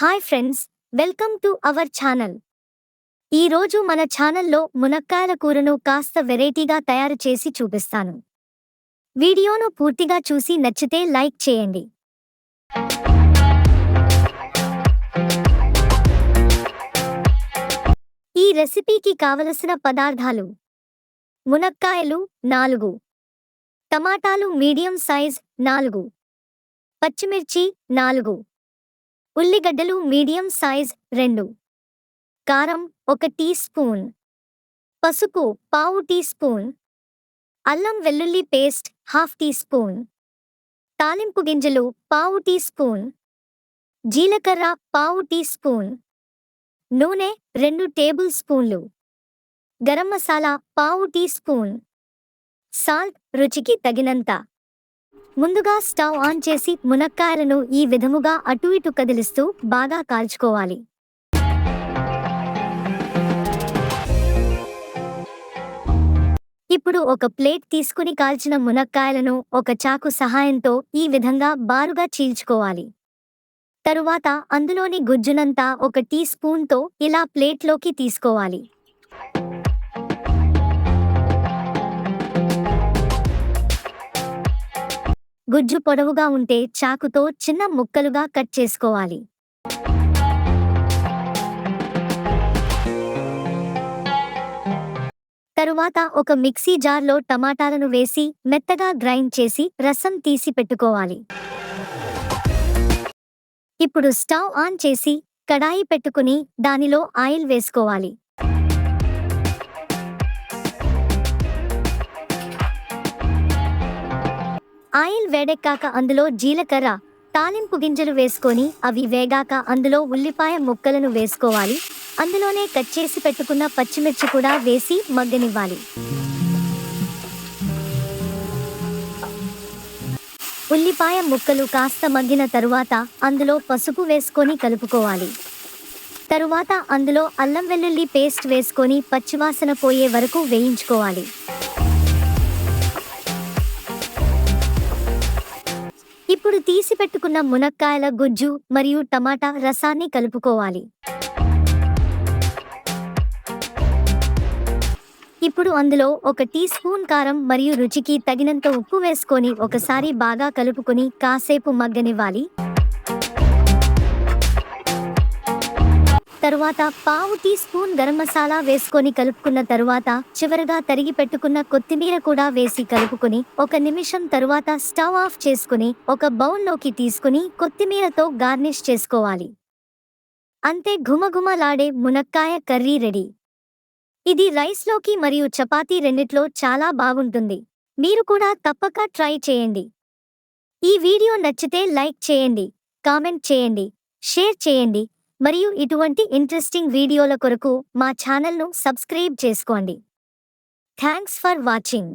Hi friends welcome to our channel. ఈరోజు మన ఛానల్లో మునక్కాయల కూరను కాస్త వెరైటీగా తయారు చేసి చూపిస్తాను. వీడియోను పూర్తిగా చూసి నచ్చితే లైక్ చేయండి. ఈ రెసిపీకి కావలసిన పదార్థాలు మునక్కాయలు నాలుగు టమాటాలు మీడియం సైజ్ నాలుగు పచ్చిమిర్చి నాలుగు ఉల్లిగడ్డలు మీడియం సైజ్ రెండు. కారం ఒక టీ స్పూన్. పసుపు పావు టీ స్పూన్. అల్లం వెల్లుల్లి పేస్ట్ హాఫ్ టీ స్పూన్. తాలింపు గింజలు పావు టీ స్పూన్. జీలకర్ర పావు టీ స్పూన్. నూనె రెండు టేబుల్ స్పూన్లు. గరం మసాలా పావు టీ స్పూన్. సాల్ట్ రుచికి తగినంత. ముందుగా స్టవ్ ఆన్ చేసి మునక్కాయలను ఈ విధముగా అటు ఇటు కదిలిస్తూ బాగా కాల్చుకోవాలి. ఇప్పుడు ఒక ప్లేట్ తీసుకుని కాల్చిన మునక్కాయలను ఒక చాకు సహాయంతో ఈ విధంగా బారుగా చీల్చుకోవాలి. తరువాత అందులోని గుజ్జునంతా ఒక టీ స్పూన్తో ఇలా ప్లేట్లోకి తీసుకోవాలి. గుజ్జు పొడవుగా ఉంటే చాకుతో చిన్న ముక్కలుగా కట్ చేసుకోవాలి. తరువాత ఒక మిక్సీ జార్లో టమాటాలను వేసి మెత్తగా గ్రైండ్ చేసి రసం తీసి పెట్టుకోవాలి. ఇప్పుడు స్టవ్ ఆన్ చేసి కడాయి పెట్టుకుని దానిలో ఆయిల్ వేసుకోవాలి. ఆయిల్ వేడెక్కాక అందులో జీలకర్ర తాలింపు గింజలు వేసుకొని అవి వేగాక అందులో ఉల్లిపాయ ముక్కలను వేసుకోవాలి. అందులోనే కట్ చేసి పెట్టుకున్న పచ్చిమిర్చి కూడా వేసి మగ్గనివ్వాలి. ఉల్లిపాయ ముక్కలు కాస్త మగ్గిన తరువాత అందులో పసుపు వేసుకొని కలుపుకోవాలి. తరువాత అందులో అల్లం వెల్లుల్లి పేస్ట్ వేసుకొని పచ్చివాసన పోయే వరకు వేయించుకోవాలి. ఇప్పుడు తీసి పెట్టుకున్న మునక్కాయల గుజ్జు మరియు టమాటా రసాన్ని కలుపుకోవాలి. ఇప్పుడు అందులో ఒక టీ స్పూన్ కారం మరియు రుచికి తగినంత ఉప్పు వేసుకొని ఒకసారి బాగా కలుపుకొని కాసేపు మగ్గనివ్వాలి. తరువాత పావు టీ స్పూన్ గరం మసాలా వేసుకొని కలుపుకున్న తరువాత చివరగా తరిగి పెట్టుకున్న కొత్తిమీర కూడా వేసి కలుపుకొని ఒక నిమిషం తరువాత స్టవ్ ఆఫ్ చేసుకుని ఒక బౌల్లోకి తీసుకుని కొత్తిమీరతో గార్నిష్ చేసుకోవాలి. అంతే ఘుమఘుమలాడే మునక్కాయ కర్రీ రెడీ. ఇది రైస్లోకి మరియు చపాతీ రెండిట్లో చాలా బాగుంటుంది. మీరు కూడా తప్పక ట్రై చేయండి. ఈ వీడియో నచ్చితే లైక్ చేయండి కామెంట్ చేయండి షేర్ చేయండి మరియు ఇటువంటి ఇంట్రెస్టింగ్ వీడియోల కొరకు మా ఛానల్ను సబ్స్క్రైబ్ చేసుకోండి. Thanks for watching